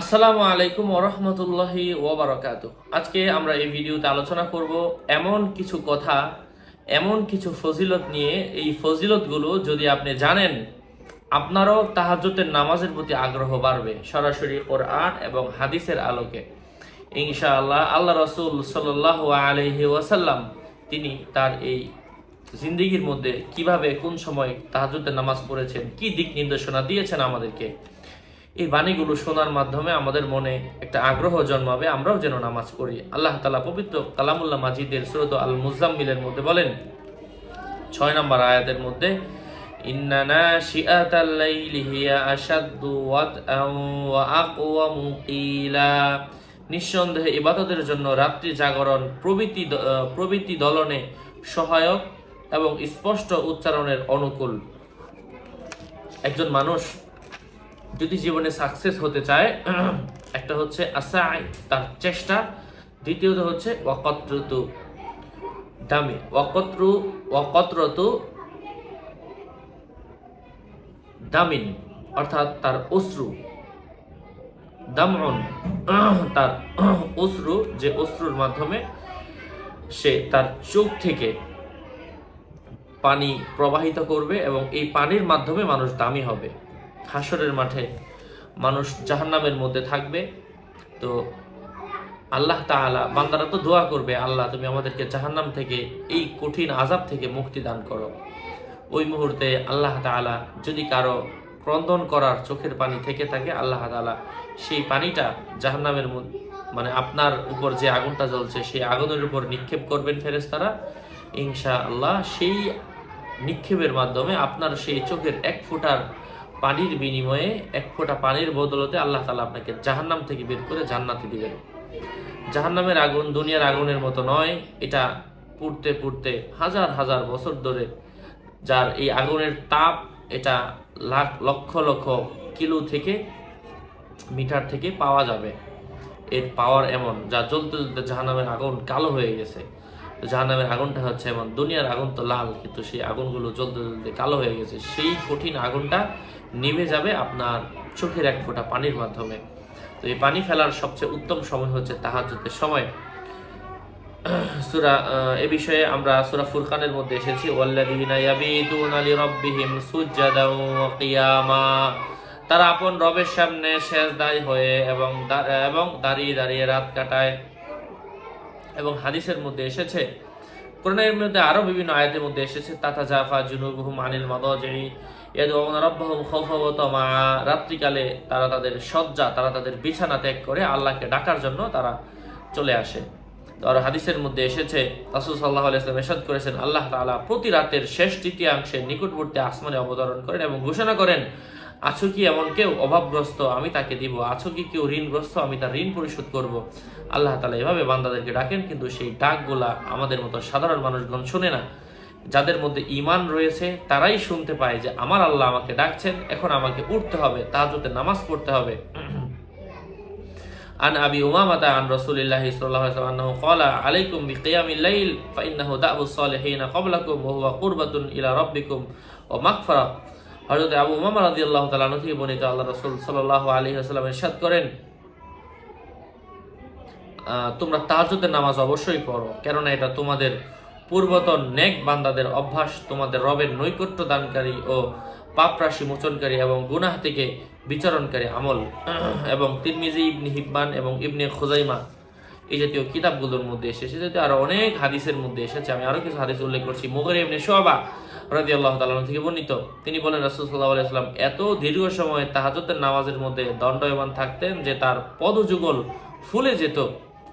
আসসালামু আলাইকুম ওরহমতুল্লাহি ওবরাকাত আজকে আমরা এই ভিডিওতে আলোচনা করব এমন কিছু কথা, এমন কিছু ফজিলত নিয়ে। এই ফজিলতগুলো যদি আপনি জানেন, আপনারও তাহাজ্জুদের নামাজের প্রতি আগ্রহ বাড়বে সরাসরি ওর কোরআন এবং হাদিসের আলোকে। ইনশাআল্লাহ আল্লাহ রসুল সাল্লাহ আলহি ওয়াসাল্লাম, তিনি তার এই জিন্দিগির মধ্যে কীভাবে কোন সময় তাহাজ্জুদের নামাজ পড়েছেন, কি দিক নির্দেশনা দিয়েছেন আমাদেরকে এই বাণীগুলো শোনার মাধ্যমে আমাদের মনে একটা আগ্রহ জন্মাবে, আমরাও যেন নামাজ পড়ি। আল্লাহ তালা পবিত্র কালামুল্লাহ মাজিদের সুরত আল মুজাম্মিলের মধ্যে বলেন, ছয় নম্বর আয়াতের মধ্যে নিঃসন্দেহে ইবাদতের জন্য রাত্রি জাগরণ প্রভৃতি প্রভৃতি দলনে সহায়ক এবং স্পষ্ট উচ্চারণের অনুকূল। একজন মানুষ যদি জীবনে সাকসেস হতে চায়, একটা হচ্ছে আসাই, তার চেষ্টা। দ্বিতীয়ত হচ্ছে ওয়াকত্রতু। দামি। ওয়াকত্রু, ওয়াকত্রতু দামিন, অর্থাৎ তার অশ্রু। দামন তার অশ্রু, যে অশ্রুর মাধ্যমে সে তার চোখ থেকে পানি প্রবাহিত করবে এবং এই পানির মাধ্যমে মানুষ দামি হবে। হাসরের মাঠে মানুষ জাহান্নামের মধ্যে থাকবে। তো আল্লাহ তাআলা বান্দারা তো দোয়া করবে, আল্লাহ তুমি আমাদেরকে জাহান্নাম থেকে, এই কঠিন আজাব থেকে মুক্তি দান করো। ওই মুহূর্তে আল্লাহ তাআলা যদি কারও ক্রন্দন করার চোখের পানি থেকে থাকে, আল্লাহ তাআলা সেই পানিটা জাহান্নামের মানে আপনার উপর যে আগুনটা জ্বলছে, সেই আগুনের উপর নিক্ষেপ করবেন ফেরেশতারা। ইনশা আল্লাহ সেই নিক্ষেপের মাধ্যমে আপনার সেই চোখের এক ফোঁটার পানির বিনিময়ে এক ফোঁটা পানির বদলতে আল্লাহ তালা আপনাকে জাহান্নাম থেকে বের করে জান্নাতে দিবেন। জাহান্নামের আগুন দুনিয়ার আগুনের মতো নয়, এটা পুড়তে পুড়তে হাজার হাজার বছর ধরে যার এই আগুনের তাপ এটা লাখ, লক্ষ লক্ষ কিলো থেকে মিটার থেকে পাওয়া যাবে। এর পাওয়ার এমন যা জ্বলতে জ্বলতে জাহান্নামের আগুন কালো হয়ে গেছে। জাহান্নামের আগুনটা হচ্ছে এমন, দুনিয়ার আগুন তো লাল, কিন্তু সেই আগুনগুলো জ্বলতে জ্বলতে কালো হয়ে গেছে। সেই কঠিন আগুনটা নিভে যাবে আপনার চোখের এক ফোঁটা পানির মাধ্যমে। তো এই পানি ফেলার সবচেয়ে উত্তম সময় হচ্ছে তাহাজ্জুদের সময়। সুরা এ বিষয়ে আমরা সুরা ফুরকানের মধ্যে এসেছি তারা আপন রবের সামনে সেজদায় হয়ে এবং এবং দাঁড়িয়ে দাঁড়িয়ে রাত কাটায়। এবং হাদিসের মধ্যে এসেছে, কোরআনের মধ্যে আরও বিভিন্ন আয়াতের মধ্যে এসেছে, তাতা জাফা জুনুবুহুম আনিল মাদাজি ইয়াদউনা রাব্বাহুম খাওফা ওয়া তামা। রাত্রিকালে তারা তাদের শয্যা, তারা তাদের বিছানা ত্যাগ করে আল্লাহকে ডাকার জন্য তারা চলে আসে। তো আর হাদিসের মধ্যে এসেছে, রাসূল সাল্লাল্লাহু আলাইহি ইরশাদ করেছেন, আল্লাহ তাআলা প্রতি রাতের শেষ তৃতীয়াংশে নিকটবর্তী আসমানে অবতরণ করেন এবং ঘোষণা করেন আছো কি এমন কেউ? অভাবগ্রস্ত, আমি তাকে দিব। আছো কি কেউ ঋণগ্রস্ত? আমি তার ঋণ পরিশোধ করব। আল্লাহ তালা এভাবে বান্দাদেরকে ডাকেন, কিন্তু সেই ডাকগুলা আমাদের মতো সাধারণ মানুষগণ শুনে না। যাদের মধ্যে ইমান রয়েছে, তারাই শুনতে পায় যে, আমার আল্লাহ আমাকে ডাকছেন, এখন আমাকে উঠতে হবে তাহাজতে নামাজ পড়তে হবে। আন আবি উমামাতা আন রাসূলিল্লাহি সাল্লাল্লাহু আলাইহি ওয়াসাল্লাম ক্বালা, আলাইকুম বিকিয়ামিল লাইল, ফাইন্নাহু দা'বুস সালিহিন ক্বাবলাকুম ওয়া হুয়া কুরবাতুন ইলা রাব্বিকুম, ওয়া মাগফিরা হজরত আবু উমামা রাজি আল্লাহ তালন থেকে বর্ণিত আল্লাহ রসুল সাল্লাহ আলী আসসালাম এরশাদ করেন তোমরা তাহাজুদের নামাজ অবশ্যই পড়ো, কেননা এটা তোমাদের পূর্বতন নেক বান্দাদের অভ্যাস, তোমাদের রবের নৈকট্য দানকারী ও পাপরাশি মোচনকারী এবং গুনাহ থেকে বিচারণকারী আমল। এবং তিরমিজি, ইবনি হিব্বান এবং ইবনে খোজাইমা এই জাতীয় কিতাবগুলোর মধ্যে এসেছে যদি আরও অনেক হাদিসের মধ্যে এসেছে। আমি আরও কিছু হাদিস উল্লেখ করছি। মুগরে এমনি শোবা রাজি আল্লাহ তাআলা থেকে বর্ণিত। তিনি বলেন, রাসূল সাল্লাল্লাহু আলাইহি সাল্লাম এত দীর্ঘ সময় তাহাজ্জুদের নামাজের মধ্যে দণ্ডায়মান থাকতেন যে তার পদযুগল ফুলে যেত।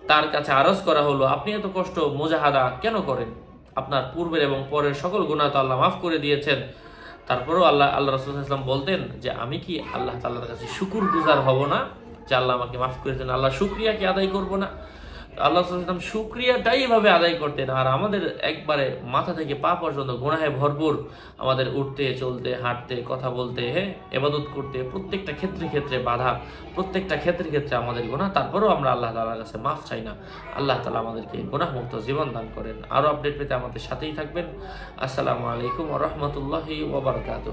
তার কাছে আরজ করা হলো, আপনি এত কষ্ট মুজাহাদা কেন করেন? আপনার পূর্বের এবং পরের সকল গুনাহ তো আল্লাহ মাফ করে দিয়েছেন। তারপরেও আল্লাহ আল্লাহ রসুল ইসলাম বলতেন যে, আমি কি আল্লাহ তাল্লাহর কাছে শুকুর গুজার হব না? যে আল্লাহ আমাকে মাফ করেছেন আল্লাহ শুক্রিয়া কি আদায় করব না? আল্লাহ রসুল ইসলাম শুক্রিয়াটাই এভাবে আদায় করতেন। আর আমাদের একবারে মাথা থেকে পা পর্যন্ত গুনাহে ভরপুর আমাদের উঠতে, চলতে, হাঁটতে, কথা বলতে হ্যাঁ এবাদত করতে, প্রত্যেকটা ক্ষেত্রে ক্ষেত্রে বাধা, প্রত্যেকটা ক্ষেত্রে ক্ষেত্রে আমাদের গুনাহ তারপরেও আমরা আল্লাহ তালার কাছে মাফ চাই না। আল্লাহ তালা আমাদেরকে গুনাহমুক্ত জীবন দান করেন। আরও আপডেট পেতে আমাদের সাথেই থাকবেন। আসসালামু আলাইকুম রহমতুল্লাহি ওবরকাত